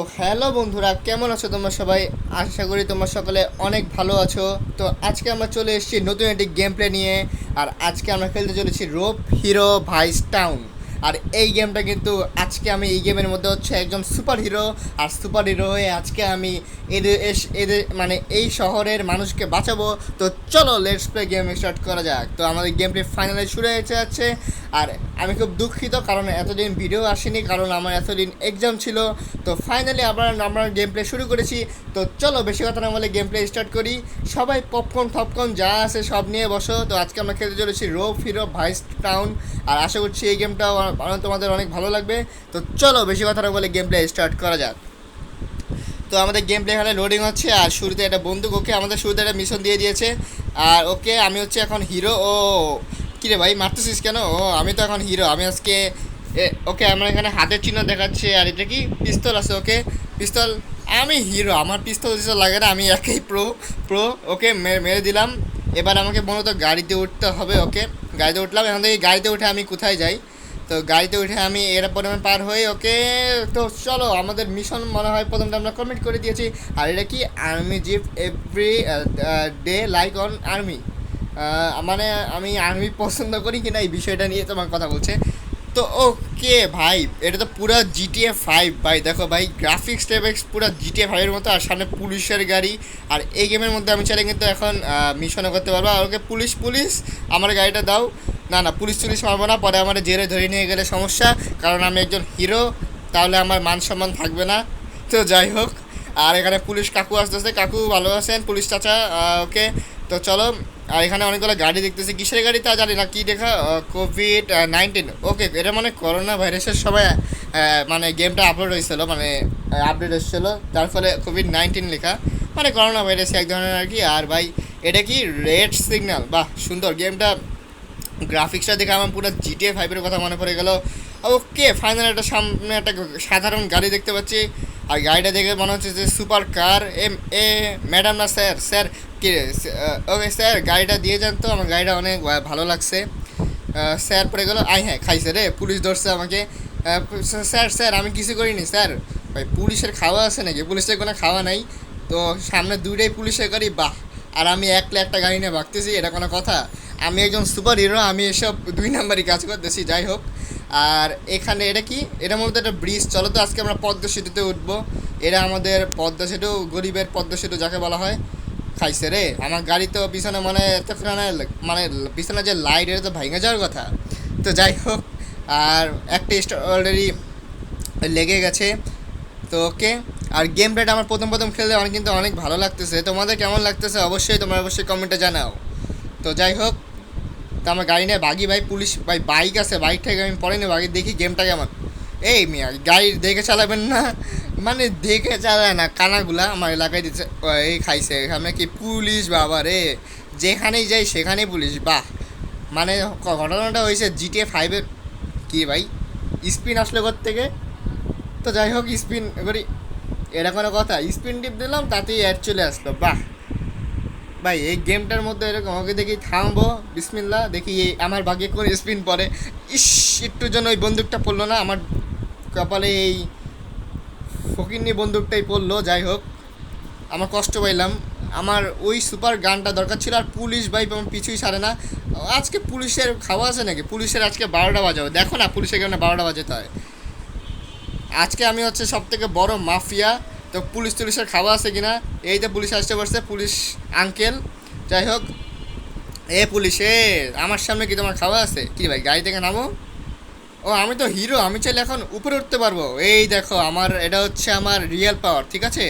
তো হ্যালো বন্ধুরা, কেমন আছো তোমরা সবাই? আশা করি তোমরা সকলে অনেক ভালো আছো। তো আজকে আমরা চলে এসেছি নতুন একটি গেম প্লে নিয়ে, আর আজকে আমরা খেলতে চলেছি রোপ হিরো ভাইস টাউন আর এই গেমটা কিন্তু আজকে আমি, এই গেমের মধ্যে হচ্ছে একজন সুপার হিরো আর সুপার হিরো হয়ে আজকে আমি এদের এদের মানে এই শহরের মানুষকে বাঁচাবো। তো চলো লেটস প্লে গেম স্টার্ট করা যাক। তো আমাদের গেমটি ফাইনালি শুরু হয়ে যাচ্ছে। আর আমি খুব দুঃখিত কারণ এতদিন ভিডিও আসেনি, কারণ আমার এতদিন এক্সাম ছিল। তো ফাইনালি আবার আমরা গেম প্লে শুরু করেছি। তো চলো, বেশি কথা না বলে গেম প্লে স্টার্ট করি। সবাই পপকর্ন টপকর্ন যা আছে সব নিয়ে বসো। তো আজকে আমরা খেলতে চলেছি রো ফিরো ভাইস টাউন আর আশা করছি এই গেমটাও আমার- তোমাদের অনেক ভালো লাগবে। তো চলো বেশি কথা বলে গেম প্লে স্টার্ট করা যাক। তো আমাদের গেম প্লে এখানে লোডিং হচ্ছে, আর শুরুতে একটা বন্দুক, ওকে আমাদের শুরুতে একটা মিশন দিয়ে দিয়েছে। আর ওকে আমি হচ্ছে এখন হিরো ও কিরে ভাই, মারতেছিস কেন? ও, আমি তো এখন হিরো আমি আজকে ওকে আমার এখানে হাতের চিহ্ন দেখাচ্ছে, আর এটা কি? পিস্তল আছে ওকে। পিস্তল আমি হিরো আমার পিস্তল টিস্তল লাগে না, আমি একেই প্রো প্রো ওকে মেরে মেরে দিলাম। এবার আমাকে মূলত গাড়িতে উঠতে হবে, ওকে। গাড়িতে উঠলাম, এখন থেকে গাড়িতে উঠে আমি কোথায় যাই। তো গাড়িতে উঠে আমি এরপরে আমি পার হয়ে, ওকে, তো চলো, আমাদের মিশন মনে হয় প্রথমটা আমরা কমিট করে দিয়েছি। আর এটা কি? Army jeep every day like on army মানে আমি আর্মি পছন্দ করি কিনা এই বিষয়টা নিয়ে তোমার কথা বলছে। তো ওকে, ভাই, এটা তো পুরো জিটিএ ফাইভ ভাই। দেখো ভাই গ্রাফিক্স টেবিক্স পুরো জিটিএ ফাইভের মতো, আর সামনে পুলিশের গাড়ি। আর এই গেমের মধ্যে আমি চাইলে কিন্তু এখন মিশনও করতে পারব। আর ওকে, পুলিশ পুলিশ, আমার গাড়িটা দাও। না না, পুলিশ টুলিশ মারবো না, পরে আমার জেলে ধরে নিয়ে গেলে সমস্যা, কারণ আমি একজন হিরো, তাহলে আমার মান সম্মান থাকবে না। তো যাই হোক, আর এখানে পুলিশ কাকু আসতেছে, কাকু ভালো আছেন? পুলিশ চাচা ওকে, তো চলো, আর এখানে অনেকগুলো গাড়ি দেখতেছি, কিসের গাড়ি তা জানি না, কী দেখা কোভিড নাইন্টিন ওকে, এটা মানে করোনা ভাইরাসের সময় মানে গেমটা আপলোড হয়েছিল মানে আপডেট এসেছিল তার ফলে কোভিড নাইন্টিন লেখা মানে করোনা ভাইরাস এক ধরনের আর কি, আর ভাই, এটা কি রেড সিগন্যাল, বাহ, সুন্দর, গেমটা গ্রাফিক্সটা দেখে আমার পুরো জিটিএ ফাইভের কথা মনে পড়ে গেল। ওকে ফাইনাল একটা সামনে একটা সাধারণ গাড়ি দেখতে পাচ্ছি। আর গাড়িটা দেখে মনে হচ্ছে যে super car M A madam না স্যার স্যার কে? ওকে স্যার গাড়িটা দিয়ে যান তো, আমার গাড়িটা অনেক ভালো লাগছে। স্যার পড়ে গেল আই হ্যাঁ খাইছে রে, পুলিশ ধরছে আমাকে। স্যার স্যার আমি কিছু করিনি স্যার ভাই, পুলিশের খাওয়া আছে নাকি? পুলিশের কোনো খাওয়া নাই। তো সামনে দুইটাই পুলিশের গাড়ি, বাহ। আর আমি একলা একটা গাড়ি নিয়ে ভাগতেছি, এটা কোনো কথা? আমি একজন সুপার হিরো, আমি এসব দুই নাম্বারই কাজ করতেছি, যাই হোক। আর এখানে এটা কি? এটা মূলত একটা ব্রিজ। চলো তো আজকে আমরা পদ্মা সেতুতে উঠবো। এটা আমাদের পদ্মা সেতু, গরিবের পদ্মা সেতু যাকে বলা হয়, খাইছে রে। আমার গাড়ি তো পিছনে মানে এতখানে মানে পিছনে যে লাইট এটা তো ভেঙে যাওয়ার কথা। তো যাই হোক, আর একটা অলরেডি লেগে গেছে। তো ওকে, আর গেম প্লেটা আমার প্রথম প্রথম খেলতে অনেক কিন্তু অনেক ভালো লাগতেছে। তোমাদের কেমন লাগতেছে? অবশ্যই তোমরা অবশ্যই কমেন্টে জানাও। তো যাই হোক তো আমার গাড়ি নেই বাগি, ভাই, পুলিশ, ভাই, বাইক আছে, বাইক থেকে আমি পরে নেব, আগে দেখি গেমটা কেমন। এই মিয়া, গাড়ি দেখে চালাবেন না? মানে দেখে চালায় না, কানাগুলা আমার এলাকায় দিচ্ছে এই খাইছে এখানে কি পুলিশ, বাবা রে। যেখানেই যাই সেখানেই পুলিশ, বাহ। মানে ঘটনাটা হয়েছে জিটিএ ফাইভের কি ভাই? স্পিন আসলো থেকে তো যাই হোক, স্পিন করি এটা কোনো কথা, স্পিন টিপ দিলাম, তাতেই অ্যাড চলে আসলো, বাহ। ভাই, এই গেমটার মধ্যে এরকম আমাকে দেখি থামবো, বিসমিল্লা, দেখি এই আমার ভাগ্যে কোন স্পিন পড়ে। ইস একটুর জন্য ওই বন্দুকটা পড়ল না, আমার কপালে এই ফকিরনি বন্দুকটাই পড়ল, যাই হোক। আমার কষ্ট পাইলাম। আমার ওই সুপার গানটা দরকার ছিল, আর পুলিশ ভাই আমার পিছুই সারে না। আজকে পুলিশের খাওয়া আছে নাকি? পুলিশের আজকে বারোটা বাজাবো দেখো না পুলিশের কেন বারোটা বাজাতে হয়। আজকে আমি হচ্ছে সব থেকে বড় মাফিয়া। তো পুলিশ টুলিশের খাওয়া আছে কিনা? এই যে পুলিশ আসতে পারছে পুলিশ আঙ্কেল যাই হোক, এ পুলিশ, আমার সামনে কি তোমার খাওয়া আছে? কি ভাই, গাড়ি থেকে নামো? ও, আমি তো হিরো আমি চাইলে এখন উপরে উঠতে পারব। এই দেখো, আমার, এটা হচ্ছে আমার রিয়েল পাওয়ার ঠিক আছে?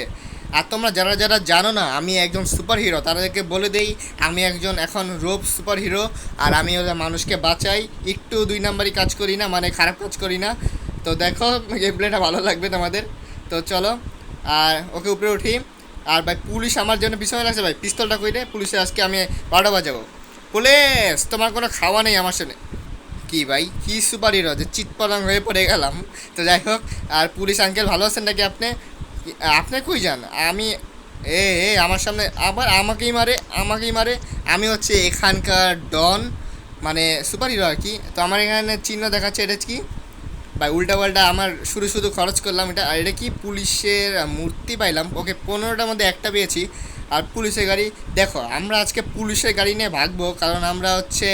আর তোমরা যারা যারা জানো না, আমি একজন সুপার হিরো তাদেরকে বলে দেই, আমি একজন এখন রোপ সুপার হিরো আর আমি ওদের মানুষকে বাঁচাই। একটু দুই নাম্বারই কাজ করি না মানে খারাপ কাজ করি না। তো দেখো গেম প্লেটা ভালো লাগবে তোমাদের। তো চলো আর ওকে উপরে উঠি। আর ভাই, পুলিশ আমার জন্য পিছনে লাগছে ভাই, পিস্তলটা কইরে পুলিশে আজকে আমি বারোটা বাজাবো। পুলিশ, তোমার কোনো খাওয়া নেই আমার সামনে কি ভাই, কি সুপার হিরো যে চিৎপলাং হয়ে পড়ে গেলাম। তো যাই হোক, আর পুলিশ আঙ্কেল ভালো আছেন নাকি আপনি? আপনি কই যান? আমি, এ এ, আমার সামনে আবার আমাকেই মারে আমাকেই মারে। আমি হচ্ছে এখানকার ডন মানে সুপার হিরো আর কি। তো আমার এখানে চিহ্ন দেখাচ্ছে এটা কি? ভাই, উল্টা পাল্টা আমার শুধু শুধু খরচ করলাম এটা, আর এটা কি পুলিশের মূর্তি পাইলাম? ওকে, পনেরোটার মধ্যে একটা পেয়েছি। আর পুলিশের গাড়ি, দেখো, আমরা আজকে পুলিশের গাড়ি নিয়ে ভাগবো, কারণ আমরা হচ্ছে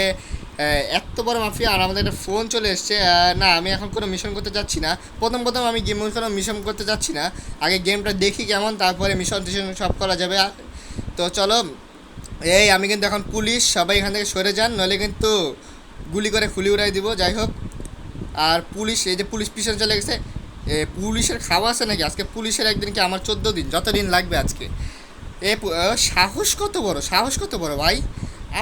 এত বড় মাফিয়া, আর আমাদের একটা ফোন চলে এসছে না, আমি এখন কোনো মিশন করতে যাচ্ছি না। প্রথম প্রথম আমি গেম কোনো মিশন করতে যাচ্ছি না। আগে গেমটা দেখি কেমন, তারপরে মিশন টিশন সব করা যাবে। তো চলো, এই আমি কিন্তু এখন পুলিশ, সবাই এখান থেকে সরে যান, নইলে কিন্তু গুলি করে খুলি উড়াই দিব, যাই হোক। আর পুলিশ, এই যে পুলিশ পিছনে চলে গেছে পুলিশের খাওয়া আছে নাকি? আজকে পুলিশের একদিন কি আমার চোদ্দ দিন? যত দিন লাগবে আজকে। এ সাহস কত বড়, সাহস কত বড় ভাই?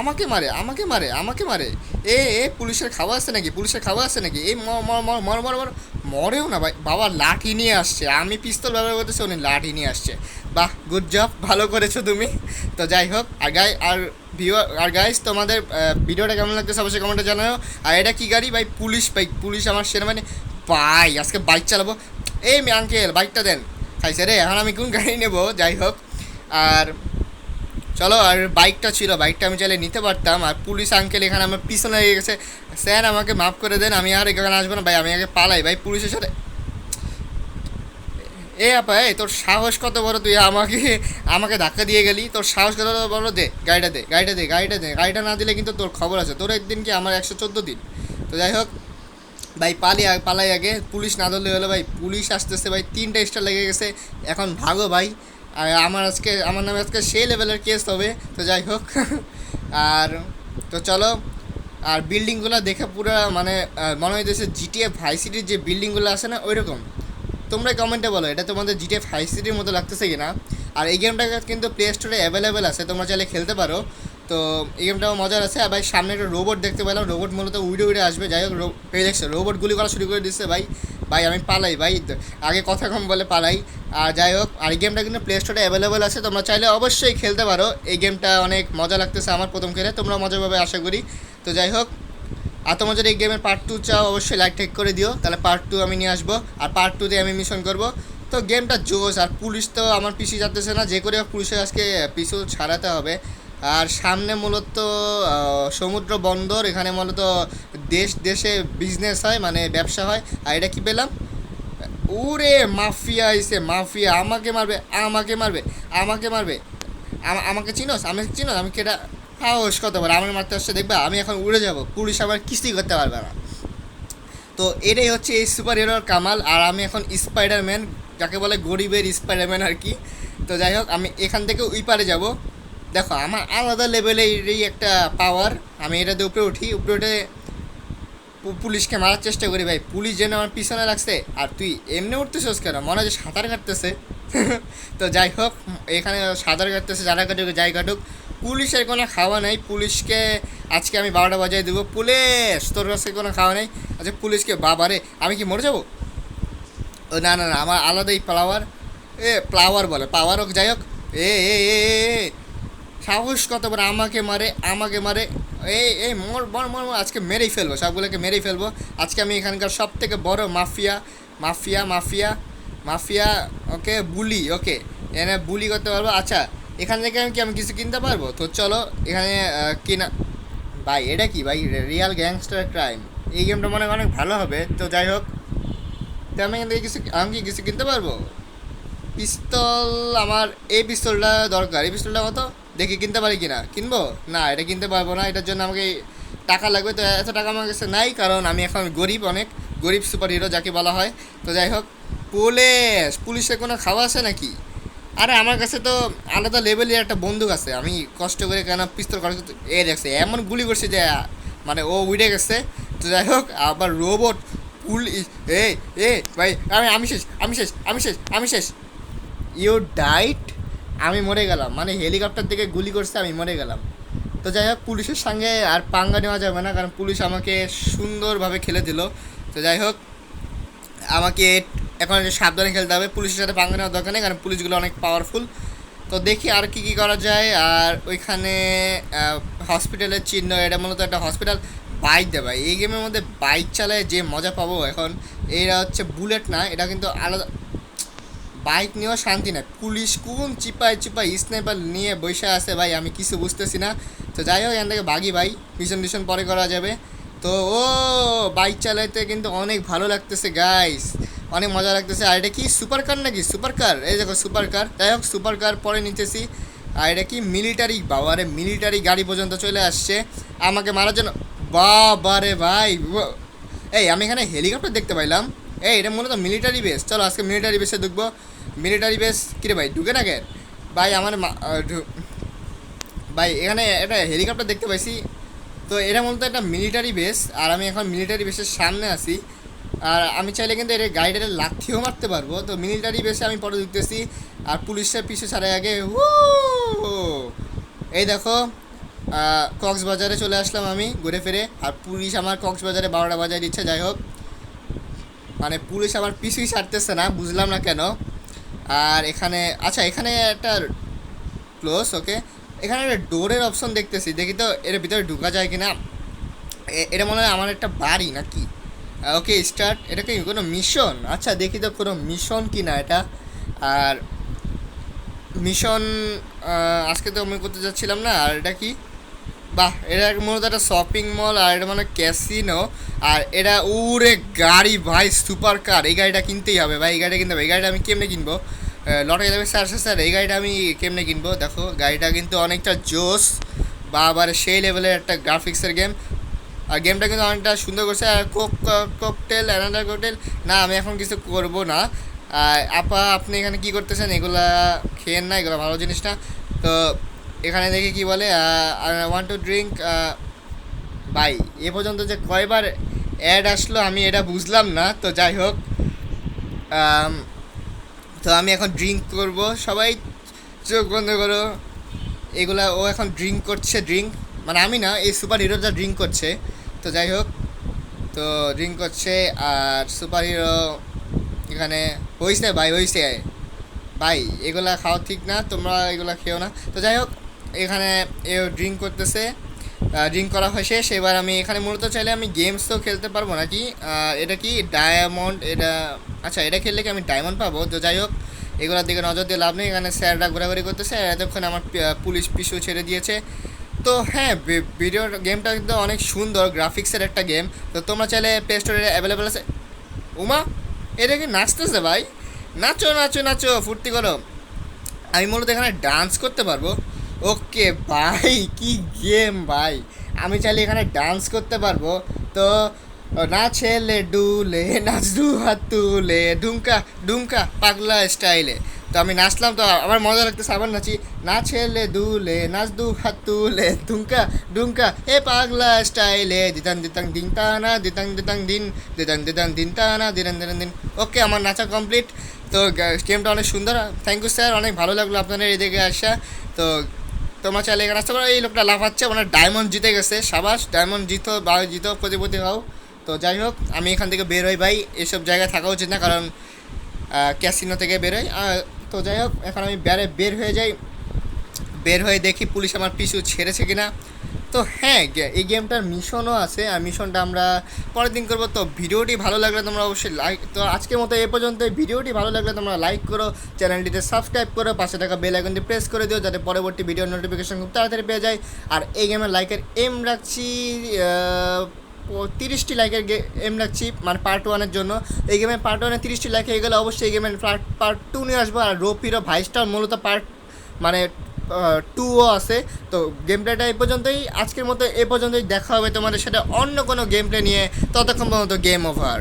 আমাকে মারে আমাকে মারে আমাকে মারে। এ এ, পুলিশের খাওয়া আছে নাকি? পুলিশের খাওয়া আছে নাকি? এই মর মর মর মর মর মর, মরেও না ভাই। বাবা, লাঠি নিয়ে আসছে। আমি পিস্তল ব্যবহার করতেছি, উনি লাঠি নিয়ে আসছে। বাহ গুড জব ভালো করেছ তুমি। তো যাই হোক আর গাই আর ভিউ আর গাইস তোমাদের ভিডিওটা কেমন লাগতেছে অবশ্যই কমেন্টে জানাও। আর এটা কি গাড়ি? ভাই, পুলিশ বাইক পুলিশ আমার সেনাবাহিনী। ভাই, আজকে বাইক চালাবো। এই মে আঙ্কেল বাইকটা দেন। খাইছে রে, এখন আমি কোন গাড়ি নেব? যাই হোক। আর চলো, আর বাইকটা ছিল বাইকটা আমি চাইলে নিতে পারতাম। আর পুলিশ আঙ্কেল এখানে আমার পিছনে গেছে। স্যার, আমাকে মাফ করে দেন, আমি আর এখানে আসব না। ভাই, আমি আগে পালাই। ভাই, পুলিশের সাথে এ আপা, এই তোর সাহস কত বড় তুই? আমাকে আমাকে ধাক্কা দিয়ে গেলি। তোর সাহস কত বড়? দে, গাড়িটা দে গাড়িটা দে গাড়িটা দে। গাড়িটা না দিলে কিন্তু তোর খবর আছে। তোর একদিন কি আমার একশো চোদ্দ দিন? তো যাই হোক, ভাই পালি পালাই আগে। পুলিশ না ধরলে হলো ভাই, পুলিশ আসতেছে ভাই, তিনটা স্টার লেগে গেছে। এখন ভাগো ভাই। আর আমার আজকে, আমার নামে আজকে সেই লেভেলের কেস হবে। তো যাই হোক, আর তো চলো। আর বিল্ডিংগুলো দেখে পুরো মানে মনে হইতেছে জিটিএ ভাই সিটির যে বিল্ডিংগুলো আছে না ওই রকম তোমরা কমেন্টে বলো, এটা তোমাদের জিটিএ ফাইভ সিটির মতো লাগতেছে কিনা? আর এই গেমটা কিন্তু প্লে স্টোরে অ্যাভেলেবেল আছে, তোমরা চাইলে খেলতে পারো। তো এই গেমটাও মজার আছে, আর ভাই, সামনে একটা রোবট দেখতে পেলাম রোবট মূলত উড়ে উড়ে আসবে, যাই হোক এই দেখছ রোবট গুলি করা শুরু করে দিচ্ছে ভাই। ভাই, আমি পালাই, ভাই আগে কথা কম বলে পালাই। আর যাই হোক, আর এই গেমটা কিন্তু প্লে স্টোরে অ্যাভেলেবেল আছে, তোমরা চাইলে অবশ্যই খেলতে পারো। এই গেমটা অনেক মজা লাগতেছে আমার প্রথম খেলে তোমরা মজা পাবে আশা করি। তো যাই হোক আর যদি এই গেমের পার্ট টু চাও, অবশ্যই লাইক টেক করে দিও। তাহলে পার্ট টু আমি নিয়ে আসব, আর পার্ট টুতে আমি মিশন করব। তো গেমটা জোস আর পুলিশ তো আমার পিছিয়ে যাচ্ছে না, যে করে পুলিশের আজকে পিছু ছাড়াতে হবে। আর সামনে মূলত সমুদ্র বন্দর, এখানে মূলত দেশ, দেশে বিজনেস হয় মানে ব্যবসা হয়। আর এটা কী পেলাম? ওরে মাফিয়া এসে মাফিয়া। আমাকে মারবে আমাকে মারবে আমাকে মারবে। আমা- আমাকে চিনোস? আমি চিনোস? আমি কেটা সাহস কত বার আমার মারতে আসছে, দেখবা, আমি এখন উড়ে যাব, পুলিশ আবার কিছুই করতে পারবে না। তো এটাই হচ্ছে এই সুপার হিরোর কামাল, আর আমি এখন স্পাইডারম্যান যাকে বলে গরিবের স্পাইডারম্যান আর কি। তো যাই হোক, আমি এখান থেকে ওই পারে যাব। দেখো, আমার আলাদা লেভেলেরই একটা পাওয়ার আমি এটাতে উপরে উঠি, উপরে উঠে পুলিশকে মারার চেষ্টা করি, ভাই। পুলিশ যেন আমার পিছনে লাগছে আর তুই এমনি উঠতেছিস কেন? মনে হয় সাঁতার কাটতেছে। তো যাই হোক, এখানে সাঁতার কাটতেছে, যারা কাটুক, যাই কাটুক। পুলিশের কোনো খাওয়া নেই পুলিশকে আজকে আমি বারোটা বাজায় দেবো। পুলিশ তোর কাছে কোনো খাওয়া নেই? আচ্ছা পুলিশকে বাবারে আমি কি মরে যাব? ও না না না আমার আলাদাই ফ্লাওয়ার এ ফ্লাওয়ার বলে পাওয়ার হোক যাই হোক। এ এ এ, সাহস কত বলে আমাকে মারে আমাকে মারে। এই এই মোর মর মর আজকে মেরেই ফেলব সবগুলোকে মেরেই ফেলব। আজকে আমি এখানকার সব থেকে বড় মাফিয়া মাফিয়া মাফিয়া মাফিয়া ওকে বুলি ওকে এখানে বুলি করতে পারব। আচ্ছা এখান থেকে আমি কি, আমি কিছু কিনতে পারব? তো চলো, এখানে কিনা, ভাই, এটা কি ভাই? রিয়াল গ্যাংস্টার ক্রাইম এই গেমটা মনে হয় অনেক ভালো হবে, তো যাই হোক। তো আমি এখান থেকে কিছু, আমি কি কিছু কিনতে পারব? পিস্তল, আমার এই পিস্তলটা দরকার। এই পিস্তলটা কত? দেখি, কিনতে পারি কিনা? কিনবো? না, এটা কিনতে পারব না। এটার জন্য আমাকে টাকা লাগবে। তো এত টাকা আমার কাছে নাই, কারণ আমি এখন গরিব অনেক। গরিব সুপার হিরো যাকে বলা হয়। তো যাই হোক, পুলিশ! পুলিশের কোনো খাওয়া আছে নাকি? আরে, আমার কাছে তো আলাদা লেভেলের একটা বন্দুক আছে। আমি কষ্ট করে কেন পিস্তল করতে এ দেখছে এমন গুলি করছে যে মানে ও উড়ে গেছে। তো যাই হোক, আবার রোবট পুলিশ এ এ, ভাই আমি আমি শেষ আমি শেষ আমি শেষ আমি শেষ। ইউ ডাইট আমি মরে গেলাম। মানে হেলিকপ্টার থেকে গুলি করছে, আমি মরে গেলাম। তো যাই হোক, পুলিশের সঙ্গে আর পাঙ্গা নেওয়া যাবে না, কারণ পুলিশ আমাকে সুন্দরভাবে খেলে দিল। তো যাই হোক, আমাকে এখন একটু সাবধানে খেলতে হবে। পুলিশের সাথে পাঙ্গা নেওয়ার দরকার নেই, কারণ পুলিশগুলো অনেক পাওয়ারফুল তো দেখি আর কি কি করা যায়। আর ওইখানে হসপিটালের চিহ্ন, এটা মূলত একটা হসপিটাল বাইক দেবে এই গেমের মধ্যে বাইক চালায় যে মজা পাবো এখন, এরা হচ্ছে বুলেট না, এটা কিন্তু আলাদা। বাইক নিয়েও শান্তি নাই। পুলিশ কোন চিপায় চিপায় স্নাইপার নিয়ে বসে আছে ভাই, আমি কিছু বুঝতেছি না। তো যাই হোক, এখান থেকে ভাগি ভাই। মিশন টিশন পরে করা যাবে। তো ও বাইক চালাইতে কিন্তু অনেক ভালো লাগতেছে গাইস অনেক মজা লাগতেছে। আর এটা কি সুপার কার নাকি? সুপার কার এই দেখো সুপার কার যাই হোক সুপার কার পরে নিতেছি। আর এটা কি মিলিটারি বাবারে মিলিটারি গাড়ি পর্যন্ত চলে আসছে। আমাকে মারার জন্য বাবারে ভাই এই, আমি এখানে হেলিকপ্টার দেখতে পাইলাম। এই, এটা মূলত মিলিটারি বেস চলো, আজকে মিলিটারি বেসে ঢুকবো। মিলিটারি বেস কিরে ভাই, ঢুকে না কেন ভাই, আমার ভাই, এখানে একটা হেলিকপ্টার দেখতে পাইছি। তো এটা মূলত একটা মিলিটারি বেস আর আমি এখন মিলিটারি বেসের সামনে আছি। আর আমি চাইলে কিন্তু এর গাড়িটারে লাঠিও মারতে পারব। তো মিলিটারি বেসে আমি পরে দেখতেছি আর পুলিশের পিছু ছাড়াই আগে হু, এই দেখো কক্সবাজারে চলে আসলাম আমি ঘুরে ফিরে। আর পুলিশ আমার কক্সবাজারে বারোটা বাজায় দিচ্ছে, যাই হোক। মানে পুলিশ আমার পিছুই ছাড়তেছে না, বুঝলাম না কেন। আর এখানে আচ্ছা এখানে একটা ক্লোজ ওকে এখানে একটা ডোরের অপশন দেখতেছি, দেখি তো এর ভিতরে ঢুকা যায় কিনা। এটা মনে হয় আমার একটা বাড়ি নাকি? ওকে স্টার্ট এটা কি কোনো মিশন আচ্ছা দেখি তো কোনো মিশন কি না এটা। আর মিশন আজকে তো আমি করতে যাচ্ছিলাম না, আর এটা কি? বাহ, এটা মূলত একটা শপিং মল আর এটা মানে ক্যাসিনো আর এটা উরে গাড়ি ভাই সুপার কার এই গাড়িটা কিনতেই হবে ভাই, এই গাড়িটা কিনতে হবে। এই গাড়িটা আমি কেমনে কিনবো? লটে যাবে স্যার স্যার স্যার এই গাড়িটা আমি কেমনে কিনবো? দেখো, গাড়িটা কিন্তু অনেকটা জোস বা আবার সেই লেভেলের একটা গ্রাফিক্সের গেম আর গেমটা কিন্তু অনেকটা সুন্দর করছে। আর কোক ককটেল অ্যানাদার ককটেল, না, আমি এখন কিছু করব না। আপা, আপনি এখানে কি করতেছেন? এগুলা খেয়েন না, এগুলো ভালো জিনিস না। তো এখানে দেখি কি বলে ওয়ান টু ড্রিঙ্ক বাই। এ পর্যন্ত যে কয়বার অ্যাড আসলো আমি এটা বুঝলাম না, তো যাই হোক। তো আমি এখন ড্রিঙ্ক করব। সবাই চোখ বন্ধ করো। এগুলা ও এখন ড্রিঙ্ক করছে ড্রিঙ্ক মানে আমি না, এই সুপার হিরোটা ড্রিঙ্ক করছে। তো যাই হোক, তো ড্রিঙ্ক করছে আর সুপার হিরো এখানে হইছে ভাই হইছে। ভাই, এগুলা খাওয়া ঠিক না, তোমরা এগুলা খেও না। তো যাই হোক, এখানে এ ড্রিঙ্ক করতেছে। ড্রিঙ্ক করা হয় শেষ। এবার আমি এখানে মূলত চাইলে আমি গেমস তো খেলতে পারব নাকি? এটা কি ডায়মন্ড এটা আচ্ছা এটা খেললে কি আমি ডায়মন্ড পাবো? তো যাই হোক, এগুলোর দিকে নজর দিয়ে লাভ নেই। এখানে স্যাররা ঘোরাঘুরি করতেছে। এতক্ষণ আমার পুলিশ পিছু ছেড়ে দিয়েছে। তো হ্যাঁ ভিডিও গেমটা কিন্তু অনেক সুন্দর গ্রাফিক্সের একটা গেম তো তোমরা চাইলে প্লে স্টোরে অ্যাভেলেবেল আছে। উমা, এটা কি নাচতেছে ভাই? নাচো নাচো নাচো, ফুর্তি করো। আমি মূলত এখানে ডান্স করতে পারব। ওকে, ভাই, কি গেম ভাই। আমি চাইলে এখানে ডান্স করতে পারব। তো, না ছেলে ডুলে নাচ দু হাত তুলে ঢুমকা ঢুমকা পাগলা স্টাইলে তো আমি নাচলাম তো আমার মজা লাগতেছে। আবার নাচি না ছেলে দুলে নাচ দু হাত তুলে ঢুমকা ঢুমকা এ পাগলা স্টাইলে দিতাং দিতাং দিন টানা দিতাং দিতাং দিন দিতাং দিতাং দিন টানা দিতাং দিতাং দিন। ওকে আমার নাচা কমপ্লিট। তো গেমটা অনেক সুন্দর। থ্যাংক ইউ স্যার অনেক ভালো লাগল আপনাদের এদিকে আসা। তো তোমার চাইলে এখানে আসতে পারো। এই লোকটা লাফাচ্ছে মানে ডায়মন্ড জিতে গেছে। সাবাস ডায়মন্ড জিতো বা জিতো প্রতিপতি হও। তো যাই হোক আমি এখান থেকে বের হই ভাই। এসব জায়গায় থাকা উচিত না কারণ ক্যাসিনো থেকে বেরোই আহ, তো যাই হোক, এখন আমি বেড়ে বের হয়ে যাই। বের হয়ে দেখি পুলিশ আমার পিছু ছেড়েছে কিনা। তো হ্যাঁ এই গেমটার মিশনও আছে। আর মিশনটা আমরা পরের দিন করব। তো ভিডিওটি ভালো লাগলে তোমরা অবশ্যই লাইক তো আজকের মতো এ পর্যন্ত। ভিডিওটি ভালো লাগলে তোমরা লাইক করো, চ্যানেলটিতে সাবস্ক্রাইব করো, পাশে থাকা বেল আইকনটি প্রেস করে দিও, যাতে পরবর্তী ভিডিও নোটিফিকেশন খুব তাড়াতাড়ি পেয়ে যায় আর এই গেমের লাইকের এম রাখছি তিরিশটি লাইকের এম রাখছি মানে পার্ট ওয়ানের জন্য। এই গেমের পার্ট ওয়ানে তিরিশটি লাইক হয়ে গেলে অবশ্যই এই গেমের পার্ট পার্ট টু নিয়ে আসব। আর রোপিরো ভাইসটাও মূলত পার্ট মানে টুও আছে। তো গেম প্লেটা এই পর্যন্তই। আজকের মতো এ পর্যন্তই। দেখা হবে তোমাদের সাথে অন্য কোনো গেম প্লে নিয়ে। ততক্ষণ পর্যন্ত গেম ওভার